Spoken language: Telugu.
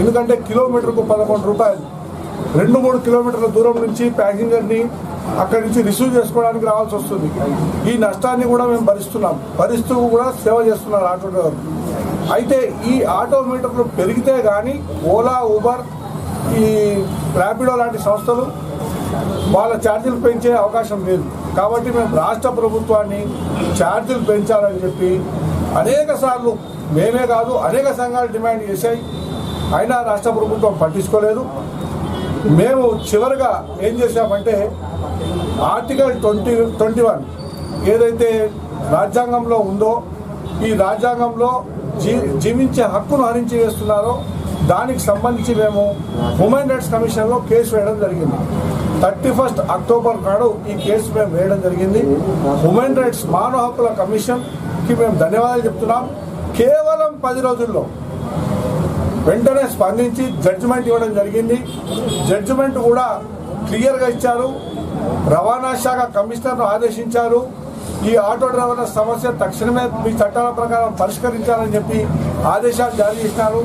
ఎందుకంటే కిలోమీటర్కు పదకొండు రూపాయలు. రెండు మూడు కిలోమీటర్ల దూరం నుంచి ప్యాసింజర్ని అక్కడి నుంచి రిసీవ్ చేసుకోవడానికి రావాల్సి వస్తుంది. ఈ నష్టాన్ని కూడా మేము భరిస్తున్నాం. భరిస్తూ కూడా సేవ చేస్తున్నారు ఆటో డ్రైవర్. అయితే ఈ ఆటో మీటర్లు పెరిగితే కానీ ఓలా ఊబర్ ఈ ర్యాపిడో లాంటి సంస్థలు వాళ్ళ ఛార్జీలు పెంచే అవకాశం లేదు. కాబట్టి మేము రాష్ట్ర ప్రభుత్వాన్ని ఛార్జీలు పెంచాలని చెప్పి అనేక సార్లు మేమే కాదు అనేక సంఘాలు డిమాండ్ చేశాయి. అయినా రాష్ట్ర ప్రభుత్వం పట్టించుకోలేదు. మేము చివరిగా ఏం చేశామంటే ఆర్టికల్ ట్వంటీ ట్వంటీ వన్ ఏదైతే రాజ్యాంగంలో ఉందో ఈ రాజ్యాంగంలో జీ జీవించే హక్కును హరించి వేస్తున్నారో దానికి సంబంధించి మేము హ్యూమన్ రైట్స్ కమిషన్లో కేసు వేయడం జరిగింది. థర్టీ ఫస్ట్ అక్టోబర్ నాడు ఈ కేసు మేము వేయడం జరిగింది. హ్యూమన్ రైట్స్ మానవ హక్కుల కమిషన్కి మేము ధన్యవాదాలు చెప్తున్నాం. కేవలం పది రోజుల్లో వెంటనే స్పందించి జడ్జిమెంట్ ఇవ్వడం జరిగింది. జడ్జిమెంట్ కూడా క్లియర్గా ఇచ్చారు. రవాణా శాఖ కమిషనర్ను ఆదేశించారు. ఈ ఆటో డ్రైవర్ల సమస్య తక్షణమే మీ చట్టాల ప్రకారం పరిష్కరించాలని చెప్పి ఆదేశాలు జారీ చేసినారు.